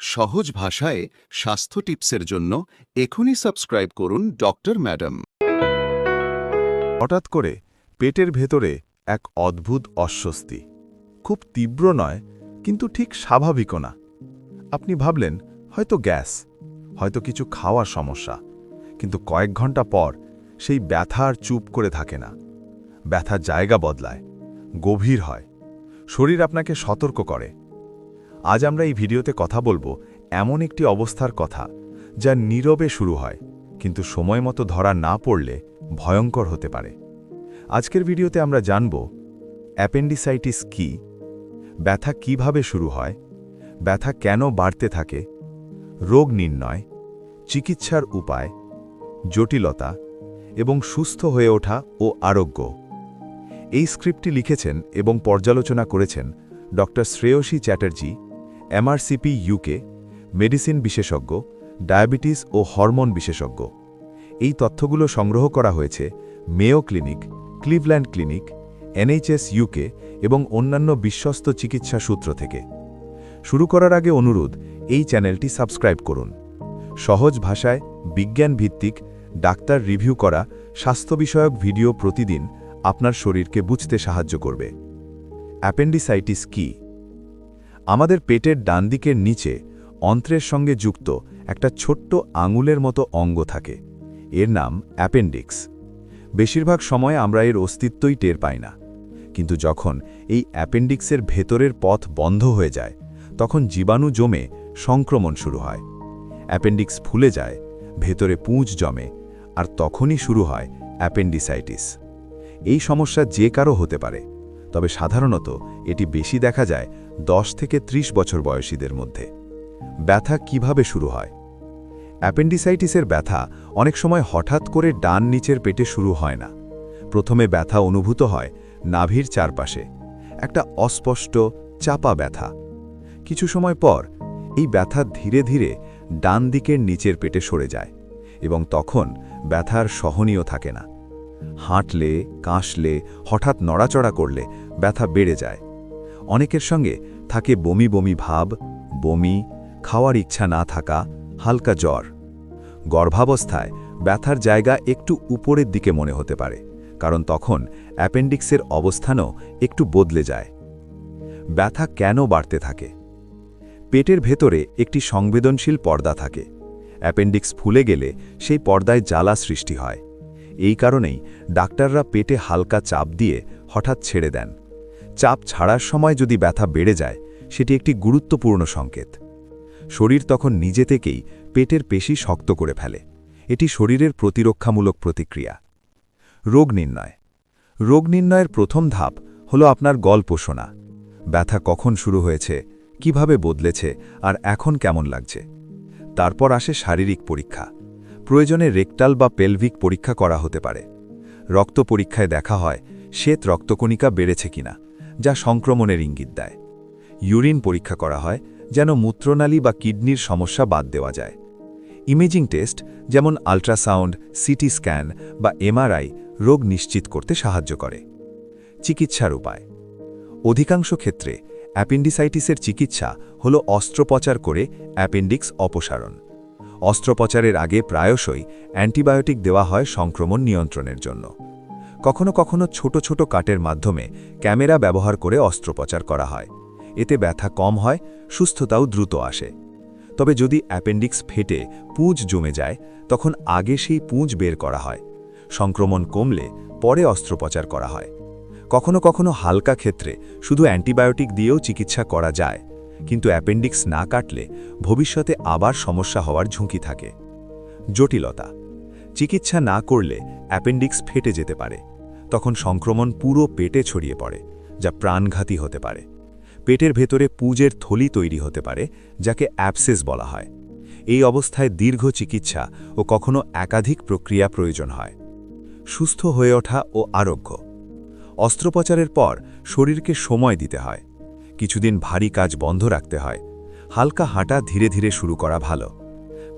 সহজ ভাষায় স্বাস্থ্য টিপসের জন্য এখনই সাবস্ক্রাইব করুন ডক্টর ম্যাডাম। হঠাৎ করে পেটের ভেতরে এক অদ্ভুত অস্বস্তি। খুব তীব্র নয়, কিন্তু ঠিক স্বাভাবিকও না। আপনি ভাবলেন, হয়তো গ্যাস, হয়তো কিছু খাওয়ার সমস্যা, কিন্তু কয়েক ঘণ্টা পর সেই ব্যথা আর চুপ করে থাকে না। ব্যথা জায়গা বদলায়, গভীর হয়। শরীর আপনাকে সতর্ক করে। আজ আমরা এই ভিডিওতে কথা বলব এমন একটি অবস্থার কথা যা নীরবে শুরু হয়, কিন্তু সময় মতো ধরা না পড়লে ভয়ঙ্কর হতে পারে। আজকের ভিডিওতে আমরা জানব, অ্যাপেন্ডিসাইটিস কি, ব্যথা কীভাবে শুরু হয়, ব্যথা কেন বাড়তে থাকে, রোগ নির্ণয়, চিকিৎসার উপায়, জটিলতা এবং সুস্থ হয়ে ওঠা ও আরোগ্য। এই স্ক্রিপ্টটি লিখেছেন এবং পর্যালোচনা করেছেন doctor Shreyasi Chatterjee MRCP UK medicine বিশেষজ্ঞ, ডায়াবেটিস ও হরমোন বিশেষজ্ঞ। এই তথ্যগুলো সংগ্রহ করা হয়েছে Mayo Clinic, Cleveland Clinic, NHS UK এবং অন্যান্য বিশ্বস্ত চিকিৎসা সূত্র থেকে। শুরু করার আগে অনুরোধ, এই চ্যানেলটি সাবস্ক্রাইব করুন। সহজ ভাষায় বিজ্ঞান ভিত্তিক ডাক্তার রিভিউ করা স্বাস্থ্য বিষয়ক ভিডিও প্রতিদিন আপনার শরীরকে বুঝতে সাহায্য করবে। অ্যাপেন্ডিসাইটিস কি? আমাদের পেটের ডান দিকের নিচে অন্ত্রের সঙ্গে যুক্ত একটা ছোট্ট আঙুলের মতো অঙ্গ থাকে। এর নাম অ্যাপেন্ডিক্স। বেশিরভাগ সময় আমরা এর অস্তিত্বই টের পাই না। কিন্তু যখন এই অ্যাপেন্ডিক্সের ভেতরের পথ বন্ধ হয়ে যায়, তখন জীবাণু জমে সংক্রমণ শুরু হয়। অ্যাপেন্ডিক্স ফুলে যায়, ভেতরে পুঁজ জমে, আর তখনই শুরু হয় অ্যাপেন্ডিসাইটিস। এই সমস্যা যে কারও হতে পারে। তবে সাধারণত এটি বেশি দেখা যায় 10 থেকে 30 বছর বয়সীদের মধ্যে। ব্যথা কীভাবে শুরু হয়? অ্যাপেন্ডিসাইটিসের ব্যথা অনেক সময় হঠাৎ করে ডান নিচের পেটে শুরু হয় না। প্রথমে ব্যথা অনুভূত হয় নাভির চারপাশে। একটা অস্পষ্ট, চাপা ব্যথা। কিছু সময় পর এই ব্যথা ধীরে ধীরে ডান দিকের নিচের পেটে সরে যায় এবং তখন ব্যথার সহনীয় থাকে না। হাঁটলে, কাশলে, হঠাৎ নড়াচড়া করলে ব্যথা বেড়ে যায়। অনেকের সঙ্গে থাকে বমি বমি ভাব, বমি, খাওয়ার ইচ্ছা না থাকা, হালকা জ্বর। গর্ভাবস্থায় ব্যথার জায়গা একটু উপরের দিকে মনে হতে পারে, কারণ তখন অ্যাপেন্ডিক্সের অবস্থানও একটু বদলে যায়। ব্যথা কেন বাড়তে থাকে? পেটের ভেতরে একটি সংবেদনশীল পর্দা থাকে। অ্যাপেন্ডিক্স ফুলে গেলে সেই পর্দায় জ্বালা সৃষ্টি হয়। এই কারণেই ডাক্তাররা পেটে হালকা চাপ দিয়ে হঠাৎ ছেড়ে দেন। চাপ ছাড়ার সময় যদি ব্যথা বেড়ে যায়, সেটি একটি গুরুত্বপূর্ণ সংকেত। শরীর তখন নিজে থেকেই পেটের পেশি শক্ত করে ফেলে। এটি শরীরের প্রতিরক্ষামূলক প্রতিক্রিয়া। রোগ নির্ণয়। রোগ নির্ণয়ের প্রথম ধাপ হল আপনার গল্প শোনা। ব্যথা কখন শুরু হয়েছে, কীভাবে বদলেছে, আর এখন কেমন লাগছে? তারপর আসে শারীরিক পরীক্ষা। প্রয়োজনে রেকটাল বা পেলভিক পরীক্ষা করা হতে পারে। রক্ত পরীক্ষায় দেখা হয়, শ্বেত রক্তকণিকা বেড়েছে কিনা, যা সংক্রমণের ইঙ্গিত দেয়। ইউরিন পরীক্ষা করা হয়, যেন মূত্রনালী বা কিডনির সমস্যা বাদ দেওয়া যায়। ইমেজিং টেস্ট, যেমন আল্ট্রাসাউন্ড, সিটি স্ক্যান বা এমআরআই, রোগ নিশ্চিত করতে সাহায্য করে। চিকিৎসার উপায়। অধিকাংশ ক্ষেত্রে অ্যাপেন্ডিসাইটিসের চিকিৎসা হল অস্ত্রোপচার করে অ্যাপেন্ডিক্স অপসারণ। অস্ত্রোপচারের আগে প্রায়শই অ্যান্টিবায়োটিক দেওয়া হয় সংক্রমণ নিয়ন্ত্রণের জন্য। কখনো কখনো ছোট ছোট কাটের মাধ্যমে ক্যামেরা ব্যবহার করে অস্ত্রোপচার করা হয়। এতে ব্যথা কম হয়, সুস্থতাও দ্রুত আসে। তবে যদি অ্যাপেন্ডিক্স ফেটে পুঁজ জমে যায়, তখন আগে সেই পুঁজ বের করা হয়। সংক্রমণ কমলে পরে অস্ত্রোপচার করা হয়। কখনো কখনো হালকা ক্ষেত্রে শুধু অ্যান্টিবায়োটিক দিয়েও চিকিৎসা করা যায়। কিন্তু অ্যাপেন্ডিক্স না কাটলে ভবিষ্যতে আবার সমস্যা হওয়ার ঝুঁকি থাকে। জটিলতা। চিকিৎসা না করলে অ্যাপেন্ডিক্স ফেটে যেতে পারে। তখন সংক্রমণ পুরো পেটে ছড়িয়ে পড়ে, যা প্রাণঘাতী হতে পারে। পেটের ভেতরে পুজের থলি তৈরি হতে পারে, যাকে অ্যাপসেস বলা হয়। এই অবস্থায় দীর্ঘ চিকিৎসা ও কখনো একাধিক প্রক্রিয়া প্রয়োজন হয়। সুস্থ হয়ে ওঠা ও আরোগ্য। অস্ত্রোপচারের পর শরীরকে সময় দিতে হয়। কিছুদিন ভারী কাজ বন্ধ রাখতে হয়। হালকা হাঁটা ধীরে ধীরে শুরু করা ভালো।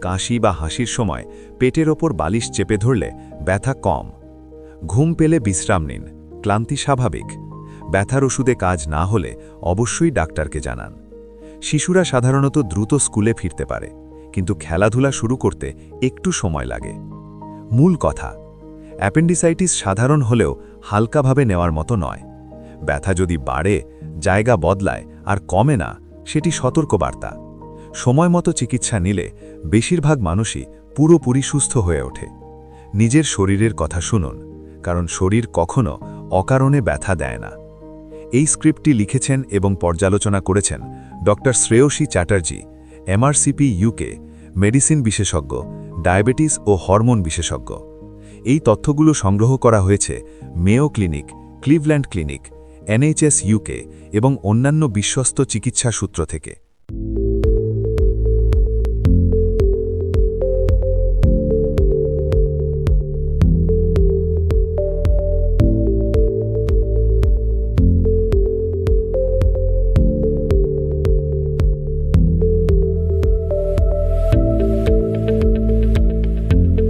কাশি বা হাসির সময় পেটের ওপর বালিশ চেপে ধরলে ব্যথা কম। ঘুম পেলে বিশ্রাম নিন, ক্লান্তি স্বাভাবিক। ব্যথার ওষুধে কাজ না হলে অবশ্যই ডাক্তারকে জানান। শিশুরা সাধারণত দ্রুত স্কুলে ফিরতে পারে, কিন্তু খেলাধুলা শুরু করতে একটু সময় লাগে। মূল কথা, অ্যাপেন্ডিসাইটিস সাধারণ হলেও হালকাভাবে নেওয়ার মতো নয়। ব্যথা যদি বাড়ে, জায়গা বদলায় আর কমে না, সেটি সতর্কবার্তা। সময় মতো চিকিৎসা নিলে বেশিরভাগ মানুষই পুরোপুরি সুস্থ হয়ে ওঠে। নিজের শরীরের কথা শুনুন, কারণ শরীর কখনো অকারণে ব্যথা দেয় না। এই স্ক্রিপ্টটি লিখেছেন এবং পর্যালোচনা করেছেন ড Shreyasi Chatterjee, MRCP UK, medicine বিশেষজ্ঞ, ডায়াবেটিস ও হরমোন বিশেষজ্ঞ। এই তথ্যগুলো সংগ্রহ করা হয়েছে Mayo clinic, Cleveland clinic NHS UK এবং অন্যান্য বিশ্বস্ত চিকিৎসা সূত্র থেকে।